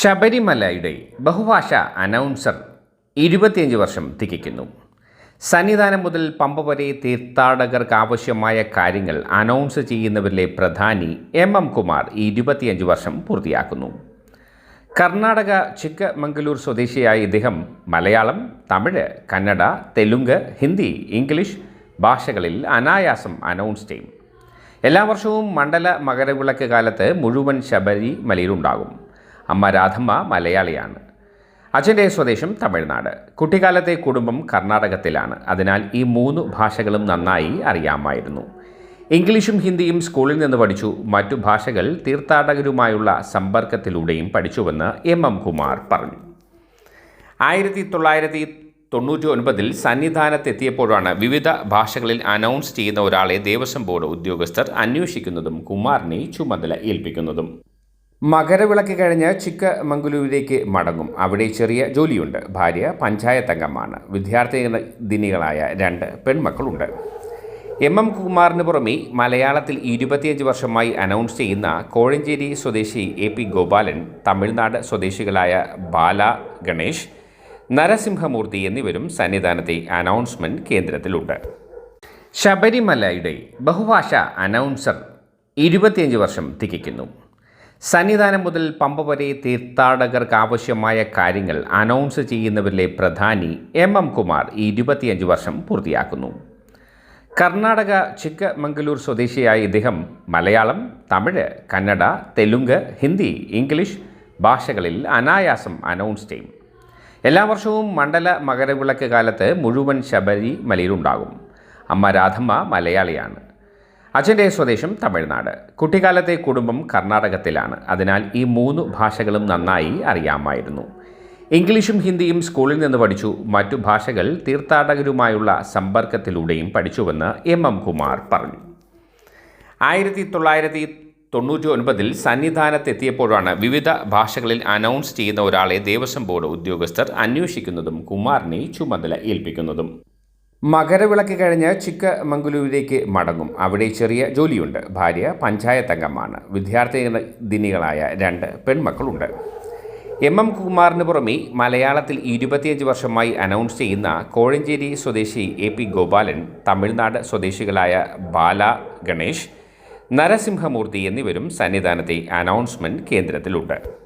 ശബരിമലയുടെ ബഹുഭാഷ അനൗൺസർ ഇരുപത്തിയഞ്ച് വർഷം തികയ്ക്കുന്നു. സന്നിധാനം മുതൽ പമ്പ വരെ തീർത്ഥാടകർക്ക് ആവശ്യമായ കാര്യങ്ങൾ അനൗൺസ് ചെയ്യുന്നവരിലെ പ്രധാനി എം എം കുമാർ ഇരുപത്തിയഞ്ച് വർഷം പൂർത്തിയാക്കുന്നു. കർണാടക ചിക്കമംഗലൂർ സ്വദേശിയായ ഇദ്ദേഹം മലയാളം തമിഴ് കന്നഡ തെലുങ്ക് ഹിന്ദി ഇംഗ്ലീഷ് ഭാഷകളിൽ അനായാസം അനൗൺസ് ചെയ്യും. എല്ലാ വർഷവും മണ്ഡല മകരവിളക്ക് കാലത്ത് മുഴുവൻ ശബരിമലയിലുണ്ടാകും. അമ്മ രാധമ്മ മലയാളിയാണ്. അച്ഛന്റെ സ്വദേശം തമിഴ്നാട്. കുട്ടിക്കാലത്തെ കുടുംബം കർണാടകത്തിലാണ്. അതിനാൽ ഈ മൂന്ന് ഭാഷകളും നന്നായി അറിയാമായിരുന്നു. ഇംഗ്ലീഷും ഹിന്ദിയും സ്കൂളിൽ നിന്ന് പഠിച്ചു. മറ്റു ഭാഷകൾ തീർത്ഥാടകരുമായുള്ള സമ്പർക്കത്തിലൂടെയും പഠിച്ചുവെന്ന് എം എം കുമാർ പറഞ്ഞു. ആയിരത്തി തൊള്ളായിരത്തി തൊണ്ണൂറ്റി ഒൻപതിൽ സന്നിധാനത്തെത്തിയപ്പോഴാണ് വിവിധ ഭാഷകളിൽ അനൗൺസ് ചെയ്യുന്ന ഒരാളെ ദേവസ്വം ബോർഡ് ഉദ്യോഗസ്ഥർ അന്വേഷിക്കുന്നതും കുമാറിനെ ചുമതല ഏൽപ്പിക്കുന്നതും. മകരവിളക്ക് കഴിഞ്ഞ് ചിക്കമംഗലൂരിലേക്ക് മടങ്ങും. അവിടെ ചെറിയ ജോലിയുണ്ട്. ഭാര്യ പഞ്ചായത്ത് അംഗമാണ് വിദ്യാർത്ഥിനികളായ രണ്ട് പെൺമക്കളുണ്ട്. എം എം കുമാറിന് പുറമെ മലയാളത്തിൽ ഇരുപത്തിയഞ്ച് വർഷമായി അനൗൺസ് ചെയ്യുന്ന കോഴഞ്ചേരി സ്വദേശി എ പി ഗോപാലൻ തമിഴ്നാട് സ്വദേശികളായ ബാല ഗണേഷ് നരസിംഹമൂർത്തി എന്നിവരും സന്നിധാനത്തെ അനൗൺസ്മെന്റ് കേന്ദ്രത്തിലുണ്ട്. ശബരിമലയുടെ ബഹുഭാഷ അനൗൺസർ ഇരുപത്തിയഞ്ച് വർഷം തികയ്ക്കുന്നു. സന്നിധാനം മുതൽ പമ്പ വരെ തീർത്ഥാടകർക്ക് ആവശ്യമായ കാര്യങ്ങൾ അനൗൺസ് ചെയ്യുന്നവരിലെ പ്രധാനി എം എം കുമാർ ഇരുപത്തിയഞ്ച് വർഷം പൂർത്തിയാക്കുന്നു. കർണാടക ചിക്കമംഗലൂർ സ്വദേശിയായ ഇദ്ദേഹം മലയാളം തമിഴ് കന്നഡ തെലുങ്ക് ഹിന്ദി ഇംഗ്ലീഷ് ഭാഷകളിൽ അനായാസം അനൗൺസ് ചെയ്യും. എല്ലാ വർഷവും മണ്ഡല മകരവിളക്ക് കാലത്ത് മുഴുവൻ ശബരിമലയിലുണ്ടാകും. അമ്മ രാധമ്മ മലയാളിയാണ്. അച്ഛന്റെ സ്വദേശം തമിഴ്നാട്. കുട്ടിക്കാലത്തെ കുടുംബം കർണാടകത്തിലാണ്. അതിനാൽ ഈ മൂന്ന് ഭാഷകളും നന്നായി അറിയാമായിരുന്നു. ഇംഗ്ലീഷും ഹിന്ദിയും സ്കൂളിൽ നിന്ന് പഠിച്ചു. മറ്റു ഭാഷകൾ തീർത്ഥാടകരുമായുള്ള സമ്പർക്കത്തിലൂടെയും പഠിച്ചുവെന്ന് എം എം കുമാർ പറഞ്ഞു. ആയിരത്തി തൊള്ളായിരത്തി തൊണ്ണൂറ്റി ഒൻപതിൽ സന്നിധാനത്തെത്തിയപ്പോഴാണ് വിവിധ ഭാഷകളിൽ അനൗൺസ് ചെയ്യുന്ന ഒരാളെ ദേവസ്വം ബോർഡ് ഉദ്യോഗസ്ഥർ അന്വേഷിക്കുന്നതും കുമാറിനെ ചുമതല ഏൽപ്പിക്കുന്നതും. മകരവിളക്ക് കഴിഞ്ഞ് ചിക്കമംഗലൂരിലേക്ക് മടങ്ങും. അവിടെ ചെറിയ ജോലിയുണ്ട്. ഭാര്യ പഞ്ചായത്ത് അംഗമാണ് വിദ്യാർത്ഥിനികളായ രണ്ട് പെൺമക്കളുണ്ട്. എം എം കുമാറിന് പുറമെ മലയാളത്തിൽ ഇരുപത്തിയഞ്ച് വർഷമായി അനൗൺസ് ചെയ്യുന്ന കോഴഞ്ചേരി സ്വദേശി എ പി ഗോപാലൻ തമിഴ്നാട് സ്വദേശികളായ ബാല ഗണേഷ് നരസിംഹമൂർത്തി എന്നിവരും സന്നിധാനത്തെ അനൗൺസ്മെന്റ് കേന്ദ്രത്തിലുണ്ട്.